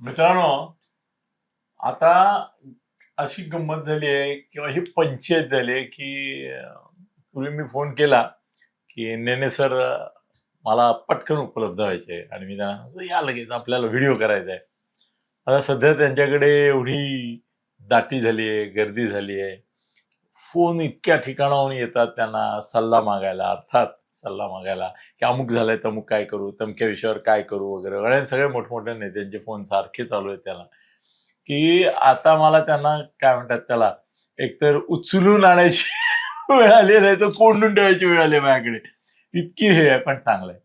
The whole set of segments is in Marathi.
मित्रांनो आता अशी गंमत झाली आहे किंवा ही पंचायत झाली आहे की पूर्वी मी फोन केला की नेने सर मला पटकन उपलब्ध व्हायचे आणि मी त्यांना या लगेच आपल्याला व्हिडिओ करायचा आहे. आता सध्या त्यांच्याकडे एवढी दाटी झाली आहे गर्दी झाली आहे. फोन इतक्या ठिकाणाहून येतात त्यांना सल्ला मागायला. अर्थात सल्ला मागायला की अमुक झालंय तमुक काय करू तमक्या विषयावर काय करू वगैरे आणि सगळे मोठमोठे नेत्यांचे फोन सारखे चालू आहेत त्याला. की आता मला त्यांना काय म्हणतात त्याला एकतर उचलून आणायची वेळ आली नाही तर कोंडून ठेवायची वेळ आली माझ्याकडे. इतकी हे आहे पण चांगलं आहे.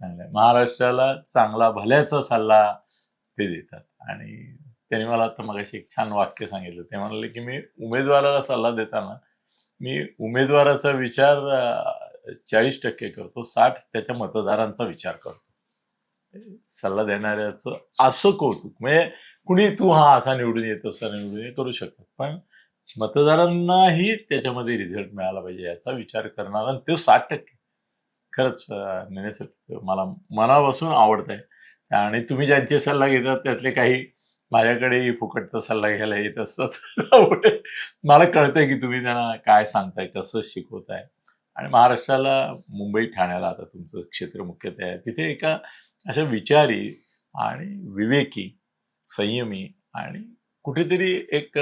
चांगलं आहे. महाराष्ट्राला चांगला भल्याचा सल्ला ते देतात. आणि त्यांनी मला आता मगाशी एक छान वाक्य सांगितलं. ते म्हणाले की मी उमेदवाराला सल्ला देताना मी उमेदवाराचा विचार चाळीस टक्के करतो साठ त्याच्या मतदारांचा विचार करतो. सल्ला देणाऱ्याचं असं कौतुक म्हणजे कुणी तू हा असा निवडून येतो असा निवडून ये करू शकतात. पण मतदारांनाही त्याच्यामध्ये रिझल्ट मिळाला पाहिजे याचा विचार करणार आणि तो साठ टक्के. खरंच नेण्यासाठी मला मनापासून आवडत आहे आणि तुम्ही ज्यांचे सल्ला घेतात त्यातले काही माझ्याकडे फुकटचा सल्ला घ्यायला येत असतात. मला कळतंय की तुम्ही त्यांना काय सांगताय कसं शिकवताय. आणि महाराष्ट्राला मुंबई ठाण्याला आता तुमचं क्षेत्र मुख्यतः आहे. तिथे एका अशा विचारी आणि विवेकी संयमी आणि कुठेतरी एक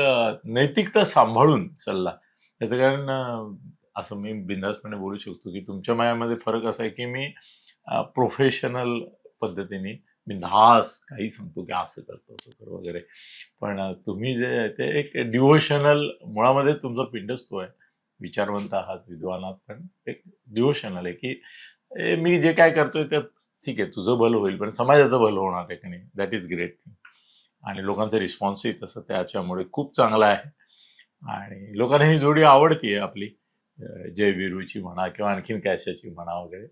नैतिकता सांभाळून चालला. त्याचं कारण असं मी बिंदासपणे बोलू शकतो की तुमच्या मायामध्ये फरक असा आहे की मी प्रोफेशनल पद्धतीने बिनधास काही सांगतो की असं करतो असं कर वगैरे. पण तुम्ही जे आहे ते एक डिवोशनल मुळामध्ये तुमचा पिंडच आहे. विचारवंत आहात विद्वान आहात पण एक डिवोशनल आहे की ए, मी जे काय करतोय त्यात ठीक आहे तुझं भलं होईल पण समाजाचं भलं होणार आहे की नाही? दॅट इज ग्रेट थिंग आणि लोकांचा रिस्पॉन्सही तसं त्याच्यामुळे खूप चांगला आहे. आणि लोकांना ही जोडी आवडती आहे आपली जय विरूची म्हणा किंवा आणखीन कॅशाची म्हणा वगैरे.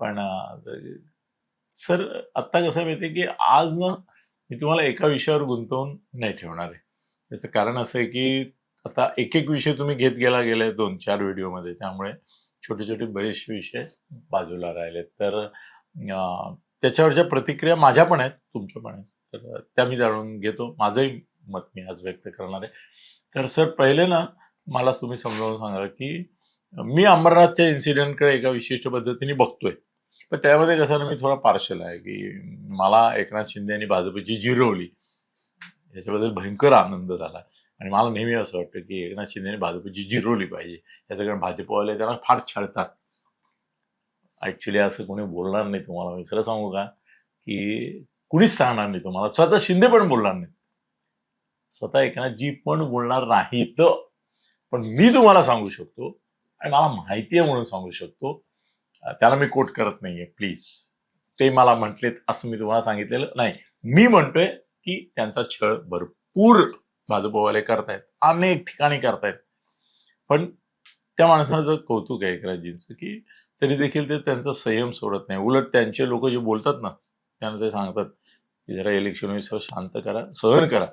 पण सर आत्ता कसं माहिती की आज ना मी तुम्हाला एका विषयावर गुंतवून नाही ठेवणार आहे. त्याचं कारण असं आहे की आता एक एक विषय तुम्ही घेत गेला गेले दोन चार व्हिडिओमध्ये. त्यामुळे छोटे छोटे बरेचसे विषय बाजूला राहिले तर त्याच्यावरच्या प्रतिक्रिया माझ्या पण आहेत तुमच्या पण आहेत तर त्या मी जाणून घेतो. माझंही मत मी आज व्यक्त करणार आहे. तर सर पहिले ना मला तुम्ही समजावून सांगा की मी अमरनाथच्या इन्सिडेंटकडे एका विशिष्ट पद्धतीने बघतोय. पण त्यामध्ये कसं ना मी थोडा पार्शल आहे की मला एकनाथ शिंदे यांनी भाजपची जिरवली याच्याबद्दल भयंकर आनंद झाला. आणि मला नेहमी असं वाटतं की एकनाथ शिंदेने भाजपची जिरवली पाहिजे याचं कारण भाजपवाले त्यांना फार छळतात. ॲक्च्युली असं कोणी बोलणार नाही तुम्हाला. मी खरं सांगू का की कुणीच सांगणार नाही तुम्हाला. स्वतः शिंदे पण बोलणार नाही स्वतः एकनाथजी पण बोलणार नाहीत. पण मी तुम्हाला सांगू शकतो आणि मला माहिती आहे म्हणून सांगू शकतो त्याला मी कोट करत नाहीये प्लीज ते मला म्हटलेत असं मी तुम्हाला सांगितलेलं नाही. मी म्हणतोय की त्यांचा छळ भरपूर भाजपवाले करतायत. अनेक ठिकाणी करतायत. पण त्या माणसाचं कौतुक आहे एकराजींचं की तरी देखील ते त्यांचा संयम सोडत नाही. उलट त्यांचे लोक जे बोलतात ना त्यांना ते सांगतात की जरा इलेक्शन होईल शांत करा सहन करा.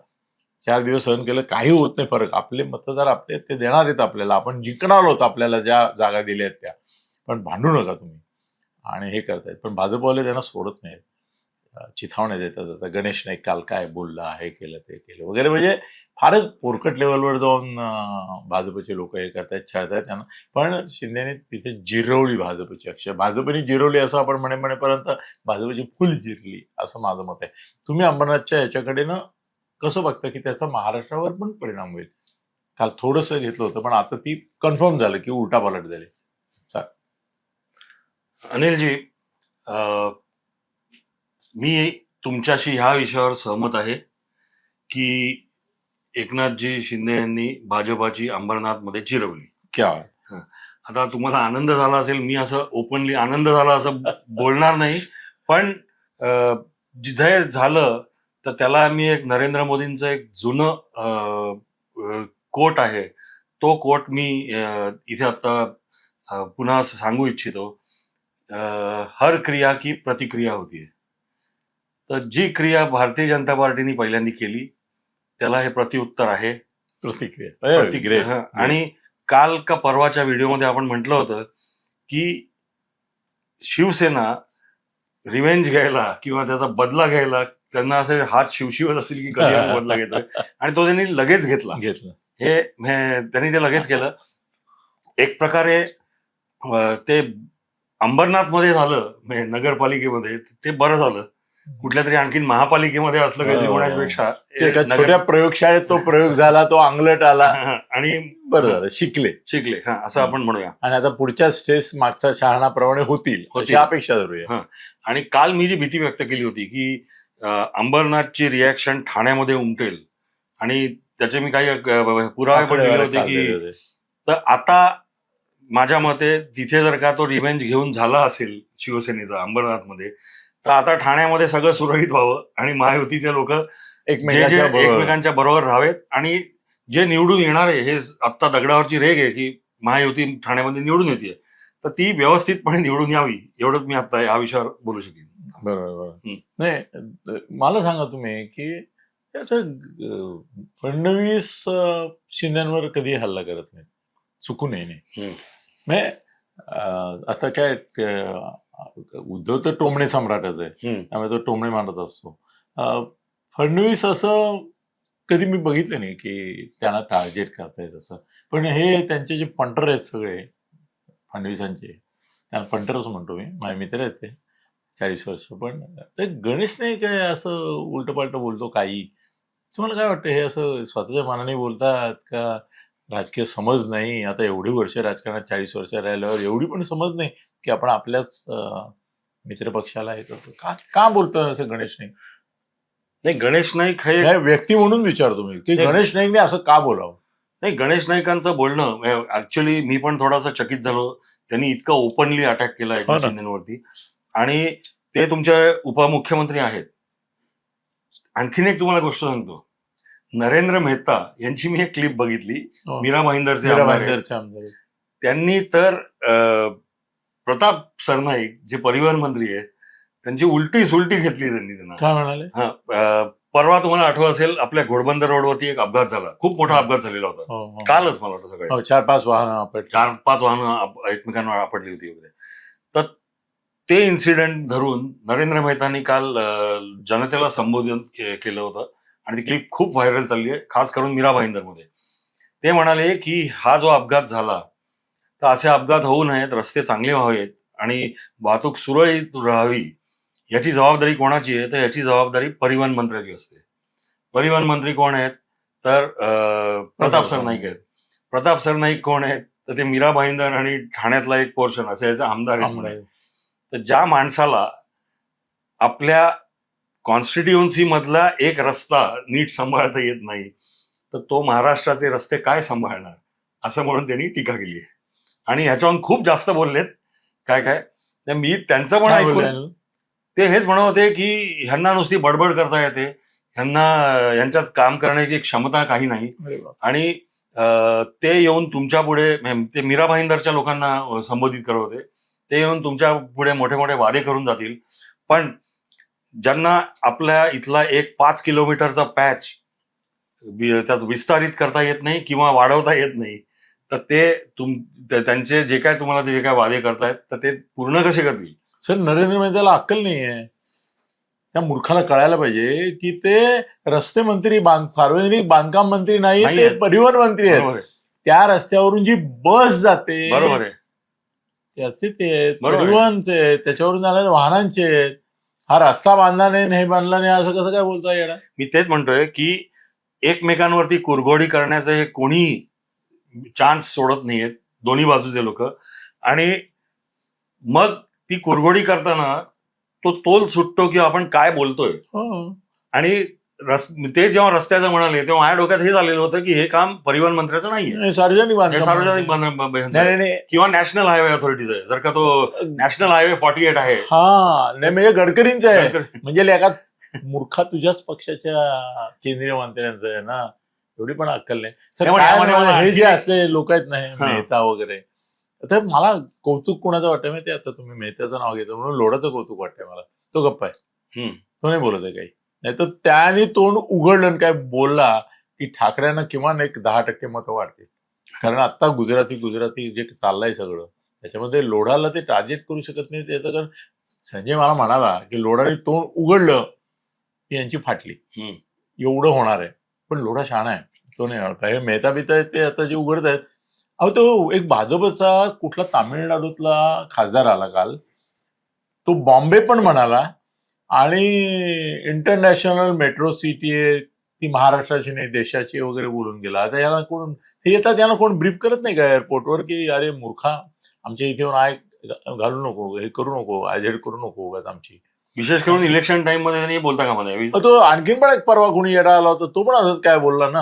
चार दिवस सहन केलं काही होत नाही फरक. आपले मतदार आपले ते देणार आहेत आपल्याला. आपण जिंकणार आहोत आपल्याला ज्या जागा दिल्या आहेत त्या. पण भांडू नका तुम्ही. आणि हे करतायत. पण भाजपवाले त्यांना सोडत नाहीत. चिथावण्या देतात. आता गणेश नाईक काल काय बोलला हे केलं ते केलं वगैरे. म्हणजे फारच पोरकट लेवलवर जाऊन भाजपचे लोक हे करतायत छळतायत त्यांना पण शिंदेने तिथे जिरवली भाजपची अक्षर भाजपने जिरवली असं आपण म्हणे म्हणेपर्यंत भाजपची फुल जिरली असं माझं मत आहे. तुम्ही अंबरनाथच्या याच्याकडे ना कसं बघता की त्याचा महाराष्ट्रावर पण परिणाम होईल? काल थोडंसं घेतलं होतं पण आता ती कन्फर्म झालं की उलटा पालट झाली अनिलजी मी तुमच्याशी ह्या विषयावर सहमत आहे की एकनाथजी शिंदे यांनी भाजपाची अंबरनाथमध्ये जिरवली क्या? आता तुम्हाला आनंद झाला असेल मी असं ओपनली आनंद झाला असं बोलणार नाही पण जिथे झालं तर त्याला मी एक नरेंद्र मोदींचं एक जुनं कोट आहे. तो कोट मी इथे आता पुन्हा सांगू इच्छितो. हर क्रिया की प्रतिक्रिया होती तर जी क्रिया भारतीय जनता पार्टीने पहिल्यांदा केली त्याला हे प्रतिउत्तर आहे. प्रतिक्रिया. प्रति- ग्रेट हं, आणि काल का परवाच्या व्हिडिओमध्ये आपण म्हटलं होतं की शिवसेना रिव्हेंज घ्यायला किंवा त्याचा बदला घ्यायला त्यांना असे हात शिवशिवत असतील की कधी आम्ही बदला घेतोय. आणि तो त्यांनी लगेच घेतला. घेतलं. हे त्यांनी ते लगेच केलं. एक प्रकारे ते अंबरनाथमध्ये झालं नगरपालिकेमध्ये ते बरं झालं. कुठल्या तरी आणखीन महापालिकेमध्ये असलं काहीतरी हो. होण्यापेक्षा छोट्या प्रयोगशाळेत तो प्रयोग झाला तो अंगलट आला. आणि बरं झालं शिकले. शिकले. हा असं आपण म्हणूया. आणि आता पुढच्या स्टेज मागच्या शहाणाप्रमाणे होतील अपेक्षा धरूया. आणि काल मी जी भीती व्यक्त केली होती की अंबरनाथची रिॲक्शन ठाण्यामध्ये उमटेल. आणि त्याचे मी काही पुरावे पण दिले होते की. तर आता माझ्या मते तिथे जर का तो रिव्हेंज घेऊन झाला असेल शिवसेनेचा अंबरनाथमध्ये तर आता ठाण्यामध्ये सगळं सुरळीत व्हावं आणि महायुतीचे लोक एकमेकांच्या बरोबर. राहावेत आणि जे निवडून येणार आहे हे आत्ता दगडावरची रेग आहे की महायुती ठाण्यामध्ये निवडून येते. तर ती व्यवस्थितपणे निवडून यावी एवढंच मी आता या विषयावर बोलू शकेन. बरोबर. नाही मला सांगा तुम्ही की फडणवीस शिंद्यांवर कधी हल्ला करत नाही. चुकू नये नाही आता काय उद्धव तर टोमणे सम्राटच आहे. त्यामुळे तो टोमणे मारत असतो. फडणवीस असं कधी मी बघितलं नाही की त्यांना टार्गेट करतायत असं. पण हे त्यांचे जे पंटर आहेत सगळे फडणवीसांचे त्यांना पंटरच म्हणतो मी. माझे मित्र आहेत ते चाळीस वर्ष. पण ते गणेश नाही काय असं उलट पालट बोलतो काही? तुम्हाला काय वाटतं हे असं स्वतःच्या मनाने बोलतात का राजकीय समज नाही. आता एवढी वर्ष राजकारणात चाळीस वर्ष राहिल्यावर एवढी पण समज नाही की आपण आपल्याच मित्रपक्षाला हे करतो. का का बोलतो असं गणेश नाईक? नाही गणेश नाईक हे व्यक्ती म्हणून विचारतो मी की. गणेश नाईकने असं का बोलावं? नाही गणेश नाईकांचं बोलणं ऍक्च्युली मी पण थोडासा चकित झालो. त्यांनी इतकं ओपनली अटॅक केला हो एकनाथ ना. शिंदेवरती आणि ते तुमचे उपमुख्यमंत्री आहेत. आणखीन एक तुम्हाला गोष्ट सांगतो. नरेंद्र मेहता यांची मी एक क्लिप बघितली. हो. मीरा आमदार आहेत. त्यांनी तर प्रताप सरनाईक जे परिवहन मंत्री आहेत त्यांची उलटी सुलटी घेतली त्यांनी त्यांना. हा, परवा तुम्हाला आठवत असेल आपल्या घोडबंदर रोडवरती एक अपघात झाला. खूप मोठा अपघात झालेला होता. हो, हो. कालच मला वाटतं सगळं हो, चार पाच वाहन चार पाच वाहनं आप- एकमेकांवर आपडली होती वगैरे. तर ते इन्सिडेंट धरून नरेंद्र मेहतानी काल जनतेला संबोधन केलं होतं. आणि ती क्लिप खूप व्हायरल चालली आहे खास करून मीरा भाईंदरमध्ये. ते म्हणाले की हा जो अपघात झाला तर असे अपघात होऊ नयेत रस्ते चांगले व्हावेत आणि वाहतूक सुरळीत राहावी याची जबाबदारी कोणाची आहे? तर याची जबाबदारी परिवहन मंत्र्याची असते. परिवहन मंत्री कोण आहेत? तर प्रताप सरनाईक आहेत. प्रताप सरनाईक कोण आहेत? तर ते मीरा भाईंदर आणि ठाण्यातला एक पोर्शन असे याचे आमदार आहेत. तर ज्या माणसाला आपल्या कॉन्स्टिट्युएन्सी मधला एक रस्ता नीट सांभाळता येत नाही तर तो महाराष्ट्राचे रस्ते काय सांभाळणार? असं म्हणून त्यांनी टीका केली आहे. आणि ह्याच्याहून खूप जास्त बोललेत. काय काय? तर मी त्यांचं पण ऐकून बोलले? ते हेच म्हणत होते की ह्यांना नुसती बडबड करता येते. ह्यांना यांच्यात काम करण्याची क्षमता काही नाही. आणि ते येऊन तुमच्यापुढे ते मीरा भाईंदरच्या लोकांना संबोधित करत होते. ते येऊन तुमच्यापुढे मोठे मोठे वादे करून जातील. पण ज्यांना आपल्या इथला एक पाच किलोमीटरचा पॅच त्यात विस्तारित करता येत नाही किंवा वाढवता येत नाही तर ते तुम त्यांचे जे काय तुम्हाला ते जे काय वादे करतायत तर ते पूर्ण कसे करतील सर नरेंद्र मोदीला अक्कल नाहीये त्या मूर्खाला कळायला पाहिजे की ते रस्ते मंत्री बांध सार्वजनिक बांधकाम मंत्री नाही नाही ते. परिवहन मंत्री आहेत आहे त्या रस्त्यावरून जी बस जाते बरोबर आहे त्याचे ते आहे. परिवहनचे त्याच्यावरून जाणाऱ्या वाहनांचे आहेत. हा रस्ता बांधला नाही हे बांधला नाही असं कसं काय बोलता येणार मी तेच म्हणतोय की एकमेकांवरती कुरघोडी करण्याचे हे कोणी चान्स सोडत नाहीयेत दोन्ही बाजूचे लोक. आणि मग ती कुरघोडी करताना तो तोल सुटतो की आपण काय बोलतोय? हो. आणि रस ते जेव्हा रस्त्याचं म्हणाले तेव्हा माझ्या डोक्यात हे झालेलं होतं की हे काम परिवहन मंत्र्याचं नाहीये. हे सार्वजनिक बांधकाम सार्वजनिक नाही, बांधकाम नाही. नाही किंवा नॅशनल हायवे ऑथॉरिटीचं आहे. जर का तो नॅशनल हायवे फॉर्टी एट आहे. हा नाही म्हणजे गडकरींचं आहे. म्हणजे लेखा मूर्खा तुझ्याच पक्षाच्या केंद्रीय मंत्र्यांचं आहे ना? एवढी पण अक्कल नाही. हे जे असले लोक आहेत ना हे हा. मेहता वगैरे. तर मला कौतुक कोणाचं वाटतं माहिती आता तुम्ही मेहत्याचं नाव घेतो म्हणून लोडाचं कौतुक वाटतंय मला. तो गप्पा आहे. तो नाही बोलत आहे काही. नाही तर त्याने तोंड उघडलं आणि काय बोलला की ठाकरेंना किमान एक दहा टक्के मतं वाढतील. कारण आता गुजराती गुजराती जे चाललंय सगळं त्याच्यामध्ये लोढाला ते टार्गेट करू शकत नाही ते तर कारण संजय मला म्हणाला की लोढाने तोंड उघडलं ही यांची फाटली. एवढं होणार आहे. पण लोढा शहाणा आहे. तो नाही हे मेहता बिता ते आता जे उघडत आहेत. अहो तो एक भाजपचा कुठला तामिळनाडूतला खासदार आला काल. तो बॉम्बे पण म्हणाला आणि इंटरनॅशनल मेट्रो सिटी आहे ती महाराष्ट्राची नाही देशाची वगैरे बोलून गेला. आता याला कोण हे येतात यांना कोण ब्रीफ करत नाही का एअरपोर्टवर की अरे मूर्खा आमच्या इथे येऊन आय घालू नको हे करू नको आयझेड करू नको उगाच आमची. विशेष करून इलेक्शन टाइममध्ये त्यांनी बोलता का मग तो आणखीन पण एक परवा कोणी येडा आला होता तो पण असंच काय बोलला ना?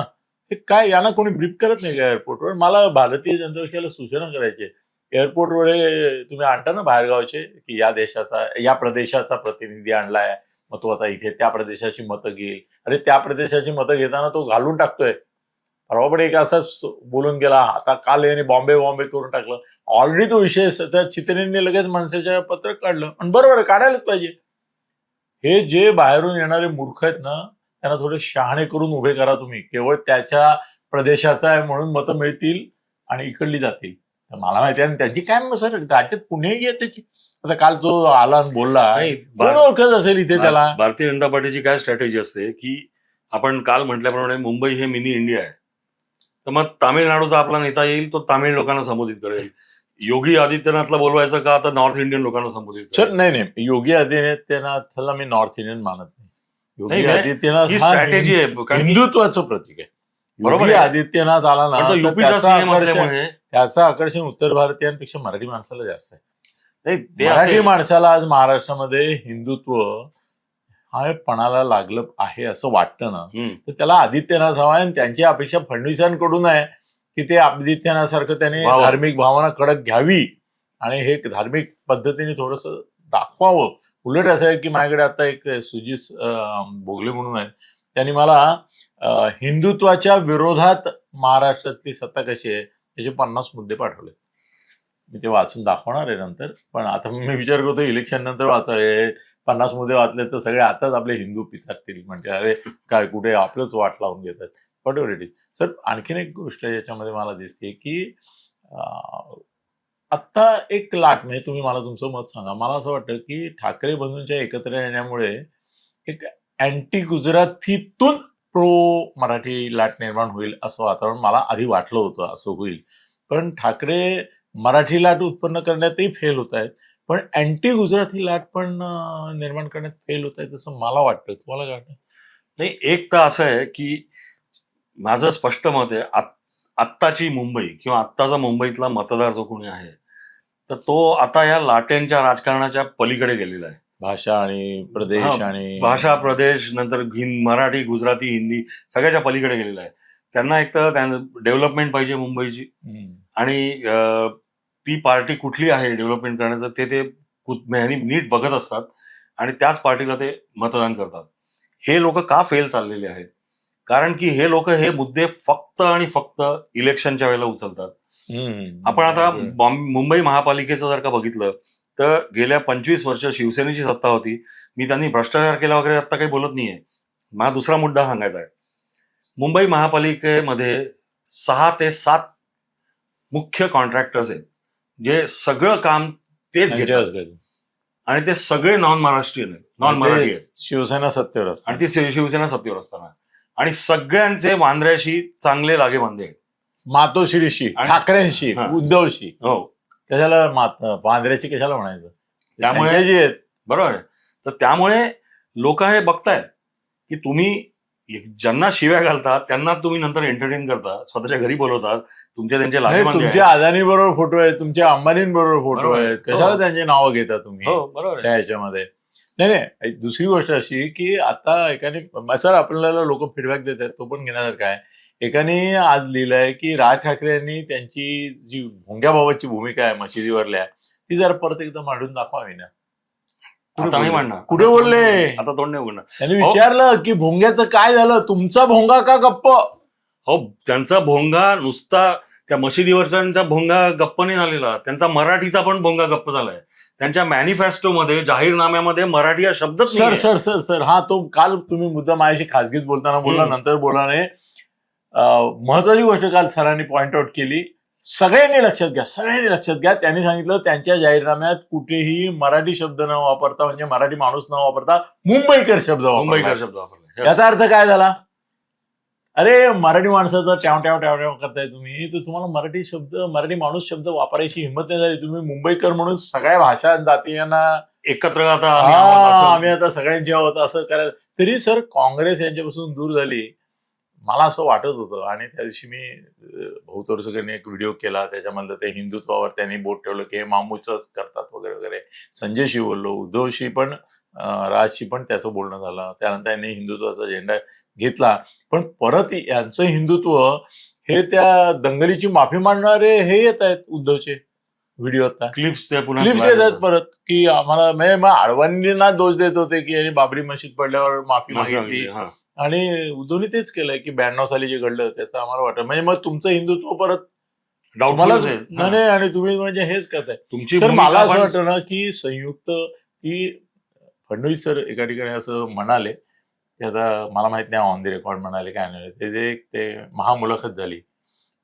हे काय यांना कोणी ब्रीफ करत नाही का एअरपोर्टवर मला भारतीय जनता पक्षाला सूचना करायची एअरपोर्टवर हे तुम्ही आणता ना बाहेरगावचे की या देशाचा या प्रदेशाचा प्रतिनिधी आणलाय मग तो आता इथे त्या प्रदेशाची मतं घेईल. अरे त्या प्रदेशाची मतं घेताना तो घालून टाकतोय. परवा पण एक असाच बोलून गेला आता काल याने बॉम्बे बॉम्बे करून टाकलं. ऑलरेडी तो विषय त्या चित्रेंनी लगेच माणसाच्या पत्रक काढलं. आणि बरोबर काढायलाच पाहिजे. हे जे बाहेरून येणारे मूर्ख आहेत ना त्यांना थोडे शहाणे करून उभे करा तुम्ही. केवळ त्याच्या प्रदेशाचा आहे म्हणून मतं मिळतील आणि इकडली जातील. तर मला माहिती आहे आणि त्याची काय मग सर? राज्यात पुणेही आहे त्याची आता काल तो आला आणि बोलला नाही कोण भार- ओळखत असेल इथे त्याला? भारतीय जनता पार्टीची काय स्ट्रॅटेजी असते की आपण काल म्हटल्याप्रमाणे मुंबई हे मिनी इंडिया आहे. तर मग तामिळनाडूचा आपला नेता येईल तो तामिळ लोकांना संबोधित करेल. योगी आदित्यनाथला बोलवायचं का? आता नॉर्थ इंडियन लोकांना संबोधित सर करेल. नाही नाही. योगी आदित्यनाथला मी नॉर्थ इंडियन मानत नाही. योगी नाही, नाही. आदित्यनाथ ही हा स्ट्रॅटेजी आहे. कारण की- हिंदुत्वाचं प्रतीक आहे. बरोबर. आदित्यनाथ आला ना त्याचं आकर्षण उत्तर भारतीयांपेक्षा मराठी माणसाला जास्त आहे मराठी. माणसाला आज महाराष्ट्रामध्ये हिंदुत्व हा पणाला लागलं आहे असं वाटतं ना. तर त्याला आदित्यनाथ हवा आणि त्यांची अपेक्षा फडणवीसांकडून आहे की ते आदित्यनाथसारखं त्याने. धार्मिक भावना कडक घ्यावी आणि हे धार्मिक पद्धतीने थोडस दाखवावं उलट असं आहे की माझ्याकडे आता एक सुजित भोगले म्हणून आहेत त्यांनी मला हिंदुत्वाच्या विरोधात महाराष्ट्रातली सत्ता कशी आहे त्याचे पन्नास मुद्दे पाठवले. मी ते वाचून दाखवणार आहे नंतर पण आता मी विचार करतो इलेक्शन नंतर वाचावे पन्नास मुद्दे वाचले तर सगळे आताच आपले हिंदू पिचारतील म्हणजे अरे काय कुठे आपलंच वाट लावून घेतात. बट इट इज सर आणखीन एक गोष्ट याच्यामध्ये मला दिसते की आत्ता एक लाट म्हणजे तुम्ही मला तुमचं मत सांगा. मला असं वाटतं की ठाकरे बंधूंच्या एकत्र येण्यामुळे एक अँटी गुजरातीतून प्रो मराठी लाट निर्माण होईल असं वातावरण मला आधी वाटलं होतं असं होईल. पण ठाकरे मराठी लाट उत्पन्न करण्यातही फेल होत आहेत. पण अँटी गुजराती लाट पण निर्माण करण्यात फेल होत आहेत असं मला वाटतं. तुम्हाला काय वाटतं? नाही एक तर असं आहे की माझं स्पष्ट मत आहे आत- आत्ताची मुंबई किंवा आत्ताचा मुंबईतला मतदार जो कोणी आहे तर तो आता या लाटेंच्या राजकारणाच्या पलीकडे गेलेला आहे. भाषा आणि प्रदेश हा, आणि भाषा प्रदेश नंतर हिं- मराठी गुजराती हिंदी सगळ्याच्या पलीकडे गेलेला आहे. त्यांना एक तर डेव्हलपमेंट पाहिजे मुंबईची. हम्म. आणि अं, ती पार्टी कुठली आहे डेव्हलपमेंट करण्याचं ते ते कु- ह्यांनी नीट बघत असतात आणि त्याच पार्टीला ते मतदान करतात. हे लोक का फेल चाललेले आहेत? कारण की हे लोक हे मुद्दे फक्त आणि फक्त इलेक्शनच्या वेळेला उचलतात. हम्म. आपण आता बॉम्ब मुंबई महापालिकेचं जर का बघितलं तर गेल्या पंचवीस वर्ष शिवसेनेची सत्ता होती. मी त्यांनी भ्रष्टाचार केला वगैरे आता काही बोलत नाहीये. मला दुसरा मुद्दा सांगायचा आहे. मुंबई महापालिकेमध्ये सहा ते सात मुख्य कॉन्ट्रॅक्टर्स आहेत. जे सगळं काम तेच घेतात. आणि ते सगळे नॉन महाराष्ट्रीयन आहेत नॉन मराठी आहेत. शिवसेना सत्तेवर आणि ती शिव- शिवसेना सत्तेवर असताना. आणि सगळ्यांचे वांद्र्याशी चांगले लागे बांधे आहेत. मातोश्रीशी आणि- ठाकरेंशी. उद्धवशी. हो. कशाला मात वांद्र्याची कशाला म्हणायचं? त्यामुळे- जी आहेत. बरोबर आहे. तर त्यामुळे लोक हे बघतायत की तुम्ही ज्यांना शिव्या घालतात त्यांना तुम्ही नंतर एंटरटेन करता स्वतःच्या घरी बोलवतात तुमचे त्यांचे नाही, लागे तुमचे अदानी बरोबर फोटो आहेत तुमच्या अंबानी बरोबर फोटो. आहेत. कशाला हो. त्यांची नावं घेता तुम्ही? हो बरोबर ह्याच्यामध्ये. नाही नाही. दुसरी गोष्ट अशी की आता एकाने सर आपल्याला लोक फीडबॅक देत आहेत तो पण घेण्यासारखा आहे. एकाने आज लिहिलंय की राज ठाकरे यांनी त्यांची जी भोंग्याबाबतची भूमिका आहे मशिदीवरल्या ती जरा परत एकदा मांडून दाखवावी ना कुठे बोलले? म्हणणार कुठे बोलले? आता तोंड नाही उघडणार. त्यांनी हो. विचारलं की भोंग्याचं काय झालं? तुमचा भोंगा का गप्प? हो त्यांचा भोंगा नुसता त्या मशिदीवरचा भोंगा गप्प नाही झालेला. त्यांचा मराठीचा पण भोंगा गप्प झालाय. त्यांच्या मॅनिफेस्टोमध्ये जाहीरनाम्यामध्ये मराठी हा शब्दच सर. सर सर सर हा तो काल तुम्ही मुद्दा माझ्याशी खासगीत बोलताना बोलला. नंतर बोलला नाही. महत्वाची गोष्ट काल सरांनी पॉइंट आउट केली. सगळ्यांनी लक्षात घ्या सगळ्यांनी लक्षात घ्या. त्यांनी सांगितलं त्यांच्या जाहीरनाम्यात कुठेही मराठी शब्द न वापरता म्हणजे मराठी माणूस न वापरता मुंबईकर शब्द मुंबईकर शब्द वापरले. याचा अर्थ काय झाला? अरे मराठी माणसाचं ट्याव ट्याव ट्याव ट्याव करताय तुम्ही. तर तुम्हाला मराठी शब्द मराठी माणूस शब्द वापरायची हिंमत नाही झाली. तुम्ही मुंबईकर म्हणून सगळ्या भाषा जाती यांना एकत्र आता आम्ही हा, आता सगळ्यांचे आहोत असं करायला. तरी सर काँग्रेस यांच्यापासून दूर झाली. मला असं वाटत होतं आणि त्या दिवशी मी तोरसकरने एक व्हिडिओ केला. त्याच्यामधलं ते हिंदुत्वावर त्यांनी बोट ठेवलं की हे मामूच करतात वगैरे वगैरे. संजयशी बोललो उद्धवशी पण राजशी पण त्याचं बोलणं झालं. त्यानंतर यांनी हिंदुत्वाचा झेंडा घेतला. पण परत यांचं हिंदुत्व हे त्या दंगलीची माफी मांडणारे हे येत आहेत उद्धवचे व्हिडिओ आता. क्लिप्स क्लिप्स येतात परत की आम्हाला म्हणजे मग आडवाणींना दोष देत होते की यांनी बाबरी मशीद पडल्यावर माफी मागितली. आणि उद्धवनी तेच केलंय की ब्याण्णव साली जे घडलं त्याचं आम्हाला वाटतं. म्हणजे मग तुमचं हिंदुत्व परत. नाही. नाही, आणि तुम्ही म्हणजे हेच करताय. तुमची मला असं वाटतं ना की संयुक्त की फडणवीस सर एका ठिकाणी असं म्हणाले की आता मला माहीत नाही ऑन द रेकॉर्ड म्हणाले काय नाही ते जे एक ते महामुलाखत झाली.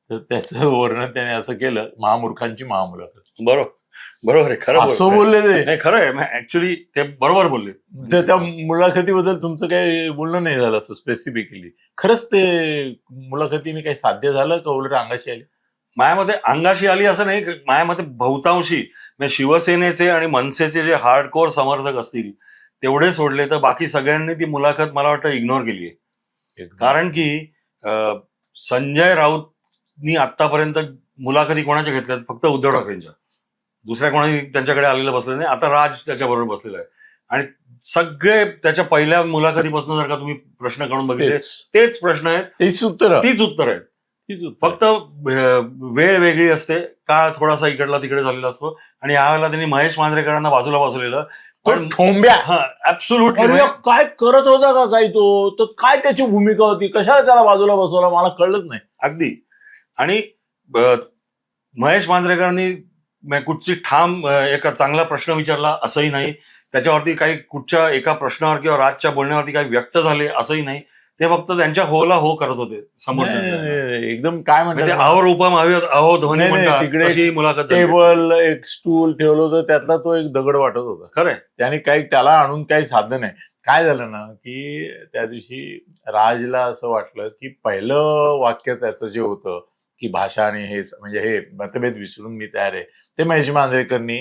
तर त्याचं वर्णन त्याने असं केलं महामूर्खांची महामुलाखत. बरोबर. बरोबर आहे खरं असं. बोलले ते. नाही खरं आहे. ऍक्च्युली ते बरोबर बोलले. तर त्या मुलाखतीबद्दल तुमचं काही बोलणं नाही झालं असं स्पेसिफिकली खरंच ते मुलाखतीने काही साध्य झालं का उलट अंगाशी आली? मायामध्ये अंगाशी आली असं नाही मायामध्ये बहुतांशी. शिवसेनेचे आणि मनसेचे जे हार्डकोर समर्थक असतील तेवढे सोडले. तर बाकी सगळ्यांनी ती मुलाखत मला वाटतं इग्नोर केली आहे. कारण की संजय राऊतनी आतापर्यंत मुलाखती कोणाच्या घेतल्यात? फक्त उद्धव ठाकरेंच्या. दुसऱ्या कोणाही त्यांच्याकडे आलेलं बसलं नाही. आता राज त्याच्याबरोबर बसलेला आहे. आणि सगळे त्याच्या पहिल्या मुलाखतीपासून जर का तुम्ही प्रश्न काढून बघितले. तेच. प्रश्न आहेत. तेच उत्तर. तीच उत्तर आहेत. फक्त वेळ वेगळी असते. काळ थोडासा इकडला तिकडे झालेला असतो. आणि यावेळेला त्यांनी महेश मांजरेकरांना बाजूला बसवलेलं. पण हा अरे काय करत होता का काही तो? तर काय त्याची भूमिका होती? कशाला त्याला बाजूला बसवला? मला कळलंच नाही. अगदी. आणि महेश मांजरेकरांनी कुठची ठाम एका चांगला प्रश्न विचारला असंही नाही. त्याच्यावरती काही कुठच्या एका प्रश्नावर किंवा राजच्या बोलण्यावरती काही व्यक्त झाले असंही नाही. ते फक्त त्यांच्या होला हो करत होते समोर एकदम काय म्हणतात अहो रूपम हवी म्हणतात तिकडे मुलाखत. टेबल एक स्टूल ठेवलं होतं त्यातला तो एक दगड वाटत होता. खरंय. त्याने काही त्याला आणून काही साधन नाही. काय झालं ना की त्या दिवशी राजला असं वाटलं की पहिलं वाक्य त्याचं जे होतं की भाषा आणि हे म्हणजे हे मतभेद विसरून मी तयार आहे. ते महेश मांजरेकरनी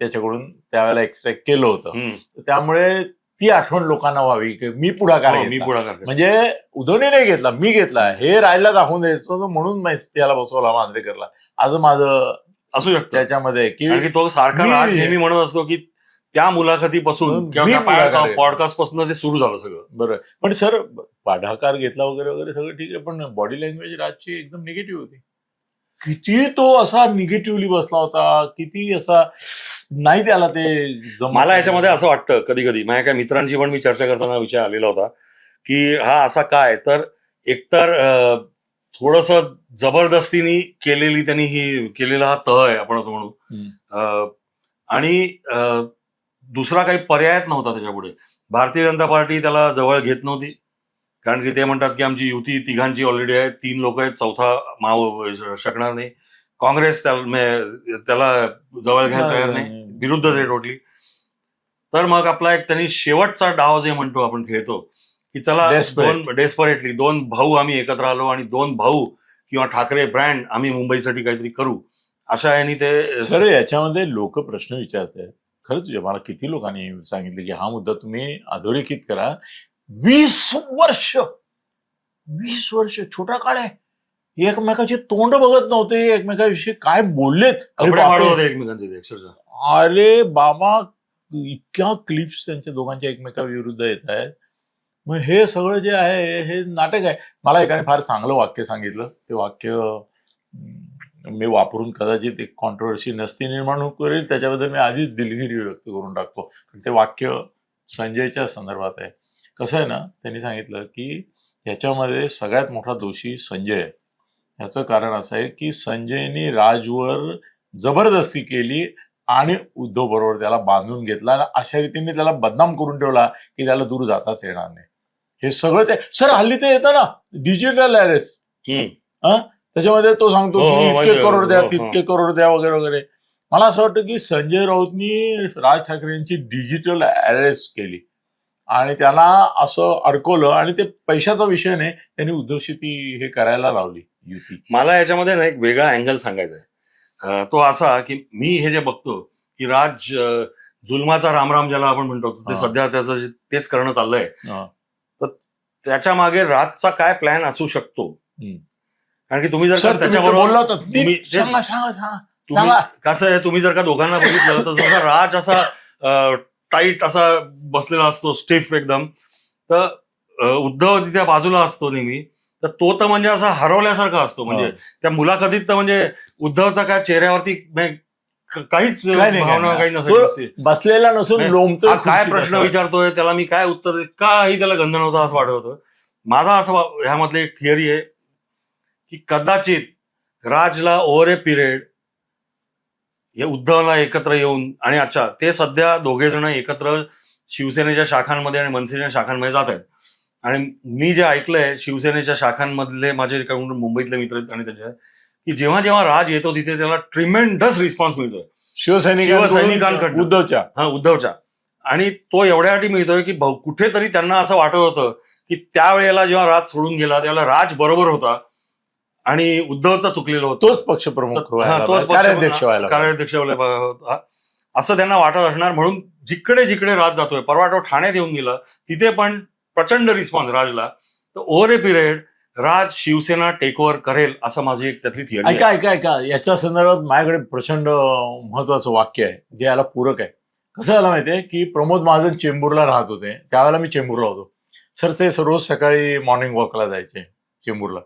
त्याच्याकडून त्यावेळेला एक्सट्रॅक्ट केलं होतं. त्यामुळे ती आठवण लोकांना व्हावी की मी पुढाकार हो, मी. पुढाकार. म्हणजे उद्धवने नाही घेतला मी घेतला. हे राजला दाखवून द्यायचं म्हणून मी त्याला बसवला मांजरेकरला. आज माझं असू शकतं. त्याच्यामध्ये की तो सारखा नेहमी म्हणत असतो की त्या मुलाखतीपासून किंवा. पॉडकास्टपासून ते सुरू झालं सगळं. बरं. पण सर पाढाकार घेतला वगैरे वगैरे सगळं ठीक आहे पण बॉडी लँग्वेज राजची एकदम निगेटिव्ह होती. किती तो असा निगेटिव्हली बसला होता किती असा नाही त्याला ते मला याच्यामध्ये असं वाटतं कधी कधी माझ्या काही मित्रांची पण मी चर्चा करताना विषय आलेला होता की हा असा काय? तर एकतर थोडस जबरदस्तीने केलेली त्यांनी ही केलेला हा तह आहे आपण असं म्हणू. आणि दुसरा काही पर्यायच नव्हता त्याच्यापुढे. भारतीय जनता पार्टी त्याला जवळ घेत नव्हती. कारण की ते म्हणतात की आमची युती तिघांची ऑलरेडी आहे. तीन लोक आहेत. चौथा माव शकणार नाही. काँग्रेस त्याला जवळ घ्यायला तयार नाही. विरुद्धच आहे टोटली तर मग आपला एक त्यांनी शेवटचा डाव जे म्हणतो आपण खेळतो की चला. दोन डेस्परेटली दोन भाऊ आम्ही एकत्र आलो आणि दोन भाऊ किंवा ठाकरे ब्रँड आम्ही मुंबईसाठी काहीतरी करू. अशा यांनी ते सर याच्यामध्ये लोक प्रश्न विचारत आहेत खरंच म्हणजे मला किती लोकांनी सांगितलं की हा मुद्दा तुम्ही अधोरेखित करा. वीस वर्ष वीस वर्ष छोटा काळ आहे. एकमेकाचे तोंड बघत नव्हते एकमेकाविषयी काय बोललेत? अरे बाबा इतक्या क्लिप्स त्यांच्या दोघांच्या एकमेकाविरुद्ध येत आहेत. मग हे सगळं जे आहे हे नाटक आहे. मला एकाने फार चांगलं वाक्य सांगितलं. ते वाक्य मी वापरून कदाचित एक कॉन्ट्रोवर्सी नसती निर्माण करेल त्याच्याबद्दल मी आधीच दिलगिरी व्यक्त करून टाकतो. ते वाक्य संजयच्या संदर्भात आहे. कसं आहे ना त्यांनी सांगितलं की याच्यामध्ये सगळ्यात मोठा दोषी संजय आहे. याचं कारण असं आहे की संजयनी राजवर जबरदस्ती केली आणि उद्धव बरोबर त्याला बांधून घेतला आणि अशा रीतीने त्याला बदनाम करून ठेवला की त्याला दूर जाताच येणार नाही. हे सगळं ते सर हल्ली ते येतं ना डिजिटल अरेस्ट. हम्म. त्याच्यामध्ये तो सांगतो हो, हो, की माहिती इतके. करोड द्या हो, हो. तितके करोड द्या वगैरे वगैरे मला असं वाटतं की संजय राऊतनी राज ठाकरेंची डिजिटल अरेस्ट केली आणि त्याला असं अडकवलं आणि ते पैशाचा विषय नाही त्यांनी उद्धवशी ती हे करायला लावली युती मला याच्यामध्ये ना एक वेगळा अँगल सांगायचा आहे तो असा की मी हे जे बघतो की राज जुलमाचा रामराम ज्याला आपण म्हणतो ते हा. सध्या त्याचं तेच करणं चाललंय हा. त्याच्यामागे राजचा काय प्लॅन असू शकतो. कारण की तुम्ही जर का त्याच्याबरोबर तुम्ही- सांगा सांगा सांगा तुम्ही सांगा. कसं आहे तुम्ही जर का दोघांना बघितलं तर जसा राज असा टाईट असा बसलेला असतो स्टिफ एकदम तर अं, उद्धव तिथे बाजूला असतो नेहमी तर तो तर म्हणजे असा हरवल्यासारखा असतो म्हणजे. त्या मुलाखतीत तर म्हणजे उद्धवचा काय चेहऱ्यावरती म्हणजे क- काहीच काय नाही, भावना काही. नसायची बसलेला नसून नाही, हा काय प्रश्न. विचारतोय त्याला मी काय उत्तर दे काही त्याला गंध नव्हतं असं वाटत होतं माझा असं वा- ह्यामधले एक थिअरी आहे की कदाचित राजला ओव्हर ए पिरियड हे उद्धवला एकत्र येऊन आणि अच्छा ते सध्या दोघे जण एकत्र शिवसेनेच्या शाखांमध्ये आणि मनसेच्या शाखांमध्ये जात आहेत. आणि मी जे ऐकलंय शिवसेनेच्या शाखांमधले माझे काही मुंबईतले मित्र आहेत आणि त्याच्या की जेव्हा जेव्हा राज येतो तिथे त्याला ट्रिमेंडस रिस्पॉन्स मिळतोय. शिवसैनिकांकडून. उद्धवच्या. हा उद्धवच्या. आणि तो एवढ्यासाठी मिळतोय की कुठेतरी त्यांना असं वाटत होतं की त्यावेळेला जेव्हा राज सोडून गेला त्यावेळेला राज बरोबर होता. आणि उद्धवचा चुकलेला होता. तोच पक्षप्रमुख व्हायला तोच पाहिजे, कार्याध्यक्ष व्हायला पाहिजे. कार्याध्यक्ष होता. असं त्यांना वाटत असणार. म्हणून जिकडे जिकडे राज जातोय परवा ठाण्यात येऊन गेला तिथे पण प्रचंड रिस्पॉन्स राजला. तर over a period Raj Shiv Sena take over करेल असं माझी एक त्यातली थिअरी ऐका ऐका ऐका. याच्या संदर्भात माझ्याकडे प्रचंड महत्वाचं वाक्य आहे जे याला पूरक आहे. कसं झालं माहितीये? की प्रमोद महाजन चेंबूरला राहत होते. त्यावेळेला मी चेंबूरला होतो. सर ते रोज सकाळी मॉर्निंग वॉकला जायचे चेंबूरला.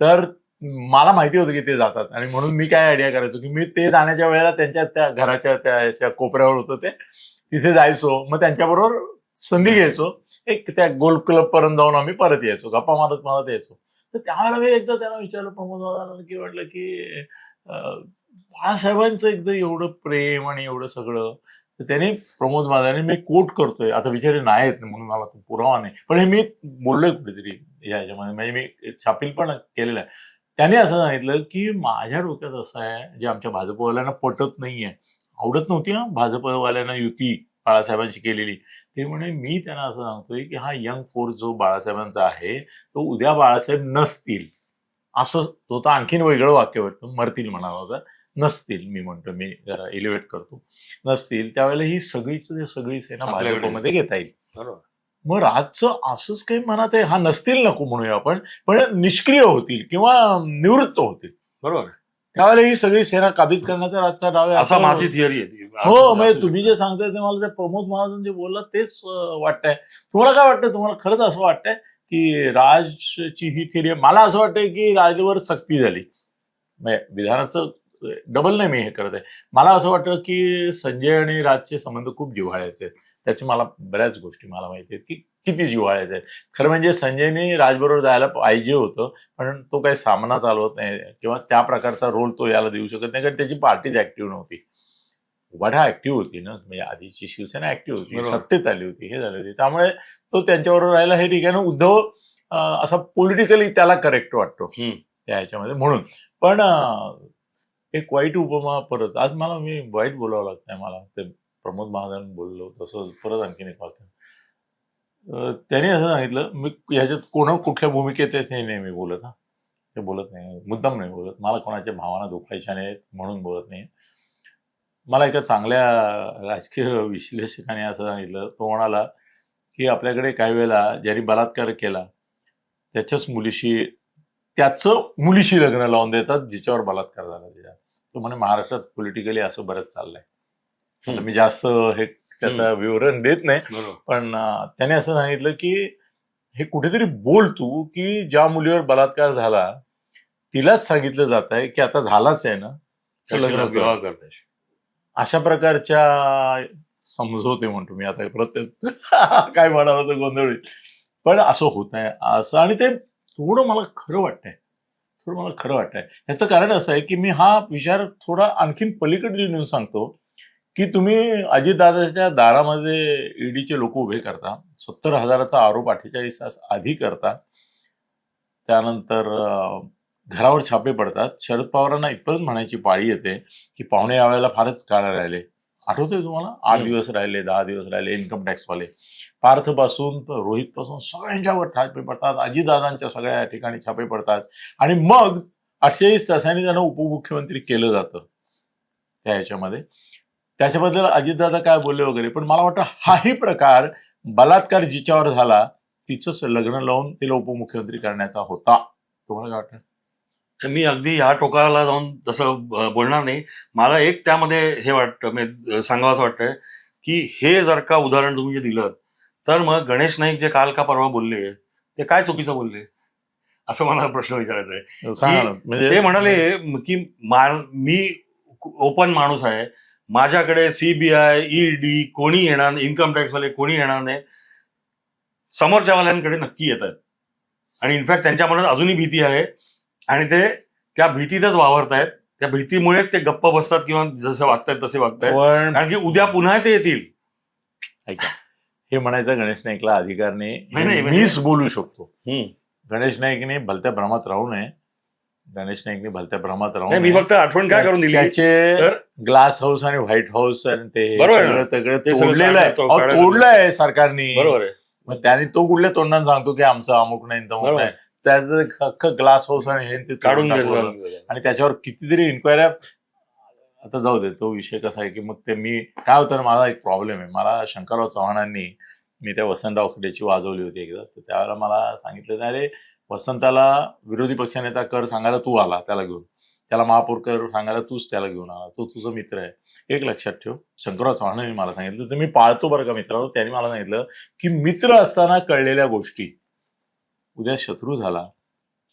तर मला माहिती होतं की ते जातात. आणि म्हणून मी काय आयडिया करायचो की मी ते जाण्याच्या वेळेला त्यांच्या त्या घराच्या त्या कोपऱ्यावर होतं ते. तिथे जायचो. मग त्यांच्याबरोबर संधी घ्यायचो. एक त्या गोल्फ क्लब पर्यंत जाऊन आम्ही परत यायचो. गप्पा मारत मारत यायचो. तर त्यावेळेला मी एकदा त्यांना विचारलं प्रमोद की म्हटलं की बाळासाहेबांचं एकदा एवढं प्रेम आणि एवढं सगळं तर त्यांनी प्रमोद महाजनांनी मी कोट करतोय. आता विचारे नाहीत म्हणून मला तो पुरावा नाही. पण हे मी बोललोय कुठेतरी याच्यामध्ये. म्हणजे मी छापील पण केलेलं आहे. त्याने असं सांगितलं की माझ्या डोक्यात असं आहे जे आमच्या भाजपवाल्यांना पटत नाहीये. आवडत नव्हती ना भाजपवाल्यांना युती बाळासाहेबांशी केलेली. ते म्हणे मी त्यांना असं सांगतोय की हा यंग फोर्स जो बाळासाहेबांचा आहे तो उद्या बाळासाहेब नसतील. असं तो तर आणखीन वेगळं वाक्य वाटतं मरतील म्हणाला होता नसतील मी म्हणतो मी जरा एलिव्हेट करतो. नसतील त्यावेळेला ही सगळीच सगळी सेना. भाजपमध्ये घेता येईल. बरोबर. मग राजचं असंच काही मनात आहे? हा नसतील नको म्हणूया आपण पण निष्क्रिय होतील किंवा निवृत्त होतील. बरोबर. त्यावेळेला ही सगळी सेना काबीज करण्याचा राजचा डाव आहे. असा माझी थिअरी आहे हो म्हणजे तुम्ही जे सांगताय ते मला ते प्रमोद महाजन जे बोलला तेच अं, वाटतंय. तुम्हाला काय वाटतं तुम्हाला खरंच असं वाटतंय की राजची ही थिअरी मला असं वाटतंय की राजवर सक्ती झाली. म्हणजे विधानाचं डबल नाही मी हे करत आहे. मला असं वाटतं की संजय आणि राजचे संबंध खूप जिव्हाळ्याचे आहेत. त्याचे मला बऱ्याच गोष्टी मला माहिती आहेत की किती जिव्हाळ्याचे आहेत खरं म्हणजे संजयने राजबरोबर जायला पाहिजे होतं पण तो काही सामना चालवत नाही किंवा त्या प्रकारचा रोल तो याला देऊ शकत नाही कारण त्याची पार्टीच ऍक्टिव्ह नव्हती. उभाठा ऍक्टिव्ह होती ना म्हणजे आधीची शिवसेना ऍक्टिव्ह होती. सत्तेत आली होती हे झाली होती. त्यामुळे तो त्यांच्याबरोबर राहिला हे ठीक आहे ना उद्धव असा पॉलिटिकली त्याला करेक्ट वाटतो. त्या ह्याच्यामध्ये म्हणून. पण एक वाईट उपमा परत आज मला मी वाईट बोलावं लागतंय मला. ते प्रमोद महाजन बोललो तसं परत आणखीन एक वाक्य. त्याने असं सांगितलं मी ह्याच्यात कोण कुठल्या भूमिकेत आहेत हे नाही मी बोलत हा. ते बोलत नाही मुद्दाम नाही बोलत. मला कोणाच्या भावना दुखायच्या नाहीत म्हणून बोलत नाही. मला एका चांगल्या राजकीय विश्लेषकाने असं सांगितलं. तो म्हणाला की आपल्याकडे काही वेळेला ज्यांनी बलात्कार केला त्याच्याच मुलीशी त्याचं मुलीशी लग्न लावून देतात जिच्यावर बलात्कार झाला त्याच्या तो म्हणे महाराष्ट्रात पॉलिटिकली असं बरंच चाललंय. आता. मी जास्त हे त्याचं विवरण देत नाही. पण त्याने असं सांगितलं की हे कुठेतरी बोल तू की ज्या मुलीवर बलात्कार झाला तिलाच सांगितलं जात आहे की आता झालाच आहे ना लग्न अशा प्रकारच्या समजवते म्हणतो मी आता. प्रत्येक काय म्हणावं तर गोंधळ. पण असं होत आहे असं आणि ते थोडं मला खरं वाटतंय. थोडं मला खरं वाटतंय. ह्याचं कारण असं आहे की मी हा विचार थोडा आणखीन पलीकडे नेऊन सांगतो. की तुम्ही अजितदादाच्या दारामध्ये ईडीचे लोक उभे करता सत्तर हजाराचा आरोप अठ्ठेचाळीस तास आधी करता त्यानंतर घरावर छापे पडतात. शरद पवारांना इथपर्यंत म्हणायची पाळी येते की पाहुणे यावेळेला फारच काळ राहिले. आठवतोय तुम्हाला? आठ. दिवस राहिले दहा दिवस राहिले इन्कम टॅक्सवाले पार्थपासून रोहित पासून सगळ्यांच्यावर छापे पडतात अजितदादांच्या सगळ्या ठिकाणी छापे पडतात आणि मग अठ्ठेचाळीस तासांनी त्यांना उपमुख्यमंत्री केलं जातं. त्या ह्याच्यामध्ये. त्याच्याबद्दल अजितदादा काय बोलले वगैरे पण मला वाटतं हाही प्रकार बलात्कार जिच्यावर झाला तिचंच लग्न लावून तिला उपमुख्यमंत्री करण्याचा होता. तुम्हाला काय वाटतं? मी अगदी ह्या टोकाला जाऊन तसं बोलणार नाही. मला एक त्यामध्ये हे वाटतं म्हणजे सांगावं वाटतंय की हे जर का उदाहरण तुम्ही जे दिलं तर मग गणेश नाईक जे काल का परवा बोलले ते काय चुकीचं बोलले? असं मला प्रश्न विचारायचा आहे. म्हणजे ते म्हणाले की मी ओपन माणूस आहे माझ्याकडे सीबीआय ईडी कोणी येणार नाही इन्कम टॅक्स वाले कोणी येणार नाही. समोरच्या वाल्यांकडे नक्की येत आहेत. आणि इनफॅक्ट त्यांच्या मनात अजूनही भीती आहे. आणि ते त्या भीतीतच वावरत आहेत. त्या भीतीमुळे ते गप्प बसतात किंवा जसे वागतायत तसे वागतायत. पण कारण की उद्या पुन्हा ते येतील. ऐका. हे म्हणायचं गणेश नाईकला अधिकार नाही, मीच बोलू शकतो. गणेश नाईकने भलत्या भ्रमात राहू नये. गणेश नाईकने भलत्या भ्रमात राहू नाही, मी फक्त आठवण काय करून दिली? त्याचे ग्लास हाऊस आणि व्हाईट हाऊस आणि ते बरोबर आहे तगडं तोडलेलं आहे. काढलं, तो अहो, काढायला- तोडलंय सरकारने. बरोबर आहे. मग त्याने तो कुठल्या तोंडाने सांगतो की आमचं अमुक नाही तमुक. नाही? त्याचं अख्खं ग्लास हाऊस आणि हे ते काढून. घेतलं आणि त्याच्यावर कितीतरी इन्क्वायऱ्या आता जाऊ दे तो विषय कसा आहे की मग ते मी काय होतं माझा एक प्रॉब्लेम आहे. मला शंकरराव चव्हाणांनी मी त्या वसंतराव खडेची वाजवली होती एकदा. तर त्यावेळेला मला सांगितलं अरे वसंताला विरोधी पक्षनेता कर सांगायला तू आला त्याला घेऊन. त्याला महापौर कर सांगायला तूच त्याला घेऊन आला. तो तुझा मित्र आहे. एक लक्षात ठेव. शंकरराव चव्हाणांनी मला सांगितलं. तर मी पाळतो बरं का मित्रावर त्यांनी मला सांगितलं की मित्र असताना कळलेल्या गोष्टी उद्या शत्रू झाला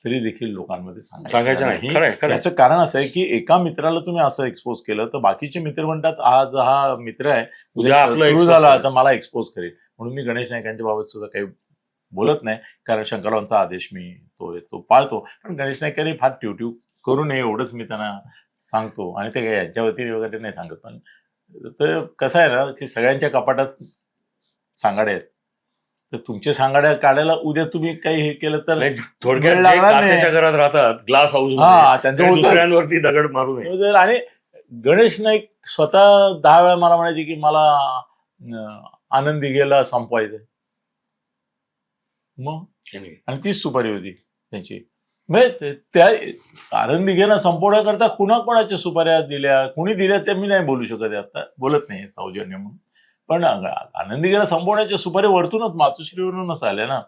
तरी देखील लोकांमध्ये सांगायचं नाही. याचं कारण असं आहे की एका मित्राला तुम्ही असं एक्सपोज केलं तर बाकीचे मित्र म्हणतात आज हा मित्र आहे उद्या झाला. तर मला एक्सपोज करेल. म्हणून मी गणेश नाईकांच्या बाबत सुद्धा काही बोलत नाही. कारण शंकररावांचा आदेश मी तो तो पाळतो. पण गणेश नाईकांनी फार ट्यूट्यू करू नये एवढंच मी त्यांना सांगतो. आणि ते काही यांच्या वतीने वगैरे नाही सांगत. पण तर कसं आहे ना की सगळ्यांच्या कपाटात सांगाडे आहेत. तर तुमचे सांगाड्या काढायला उद्या तुम्ही काही हे केलं तर थोडक्यात घरात राहतात ग्लास हाऊस हा त्यांचं होतं. दुसऱ्यांवरती दगड मारू नये. तर आणि गणेश नाईक स्वतः दहा वेळा मला म्हणायचे की मला आनंदी गेला संपवायचं मग आणि तीच सुपारी होती त्यांची. म्हणजे त्या आनंदी घेणं संपवण्याकरता कुणा कोणाच्या सुपाऱ्या दिल्या कुणी दिल्या ते मी नाही बोलू शकत आता. बोलत नाही सौजन्य म्हणून. पण आनंदी गेला संपवण्याच्या सुपारी वरतूनच मातोश्रीवरूनच आल्या ना.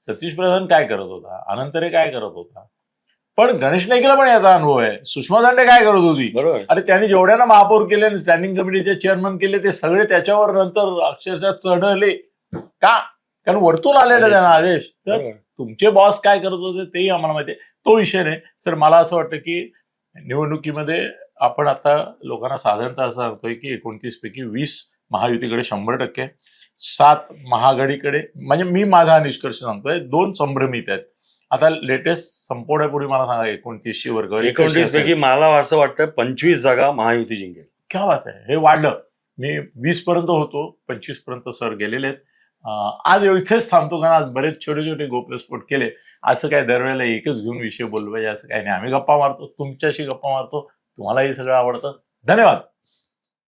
सतीश प्रधान काय करत होता? अनंतरे काय करत होता? पण गणेश नाईकला पण याचा अनुभव आहे. सुषमा दांडे काय करत होती? बरोबर. अरे त्यांनी जेवढ्याना महापौर केले आणि स्टँडिंग कमिटीचे चेअरमन केले ते सगळे त्याच्यावर नंतर अक्षरशः चढले. का? कारण वरतून आलेले त्यांना आदेश. तर. तुमचे बॉस काय करत होते तेही आम्हाला माहिती आहे. तो विषय नाही. सर मला असं वाटतं की निवडणुकीमध्ये आपण आता लोकांना साधारणतः असं सांगतोय की एकोणतीस पैकी वीस महायुतीकडे शंभर टक्के सात महाआघाडीकडे म्हणजे मी माझा हा निष्कर्ष सांगतोय दोन संभ्रमित आहेत. आता लेटेस्ट संपवण्यापूर्वी मला सांगा एकोणतीसशे वर्ग एकोणतीस पैकी मला असं वाटतं पंचवीस जागा महायुती जिंकेल. क्या बात आहे. हे वाढलं. मी वीस पर्यंत होतो पंचवीसपर्यंत सर गेलेले आहेत. आज इथेच थांबतो कारण आज बरेच छोटे छोटे गोप्यस्फोट केले. असं काय दरवेळेला एकच घेऊन विषय बोललो पाहिजे असं काही नाही. आम्ही गप्पा मारतो तुमच्याशी गप्पा मारतो तुम्हालाही सगळं आवडतं. धन्यवाद!